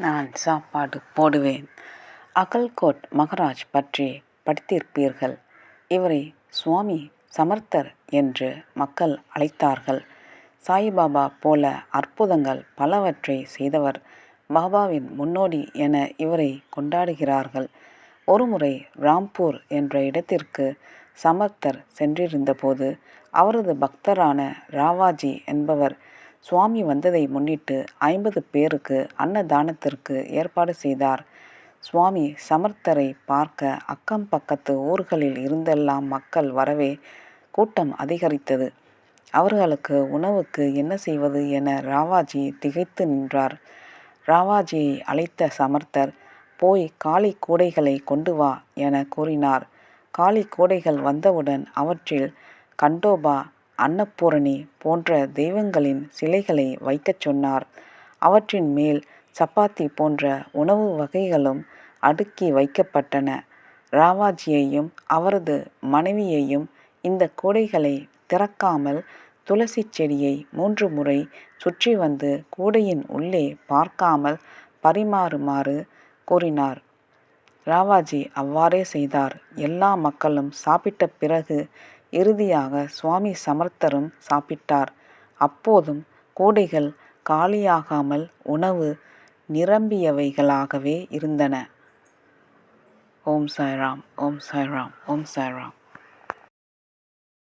நான் சாப்பாடு போடுவேன். அகல்கோட் மகராஜ் பற்றி படித்திருப்பீர்கள். இவரை சுவாமி சமர்த்தர் என்று மக்கள் அழைத்தார்கள். சாய்பாபா போல அற்புதங்கள் பலவற்றை செய்தவர் பாபாவின் முன்னோடி என இவரை கொண்டாடுகிறார்கள். ஒருமுறை ராம்பூர் என்ற இடத்திற்கு சமர்த்தர் சென்றிருந்தபோது அவரது பக்தரான ராவாஜி என்பவர் சுவாமி வந்ததை முன்னிட்டு ஐம்பது பேருக்கு அன்னதானத்திற்கு ஏற்பாடு செய்தார். சுவாமி சமர்த்தரை பார்க்க அக்கம் பக்கத்து ஊர்களில் இருந்தெல்லாம் மக்கள் வரவே கூட்டம் அதிகரித்தது. அவர்களுக்கு உணவுக்கு என்ன செய்வது என ராவாஜி திகைத்து நின்றார். ராவாஜியை அழைத்த சமர்த்தர் போய் காளி கூடைகளை கொண்டு வா என கூறினார். காளி கூடைகள் வந்தவுடன் அவற்றில் கண்டோபா அன்னபூரணி போன்ற தெய்வங்களின் சிலைகளை வைக்கச் சொன்னார். அவற்றின் மேல் சப்பாத்தி போன்ற உணவு வகைகளும் அடுக்கி வைக்கப்பட்டன. ராவாஜியையும் அவரது மனைவியையும் இந்த கூடைகளை திறக்காமல் துளசி செடியை மூன்று முறை சுற்றி வந்து கூடையின் உள்ளே பார்க்காமல் பரிமாறுமாறு கூறினார். ராவாஜி அவ்வாறே செய்தார். எல்லா மக்களும் சாப்பிட்ட பிறகு இறுதியாக சுவாமி சமர்த்தரும் சாப்பிட்டார். அப்போதும் கூடைகள் காலியாகாமல் உணவு நிரம்பியவைகளாகவே இருந்தன. ஓம் சாய்ராம் ஓம் சாய்ராம் ஓம் சாய்ராம்.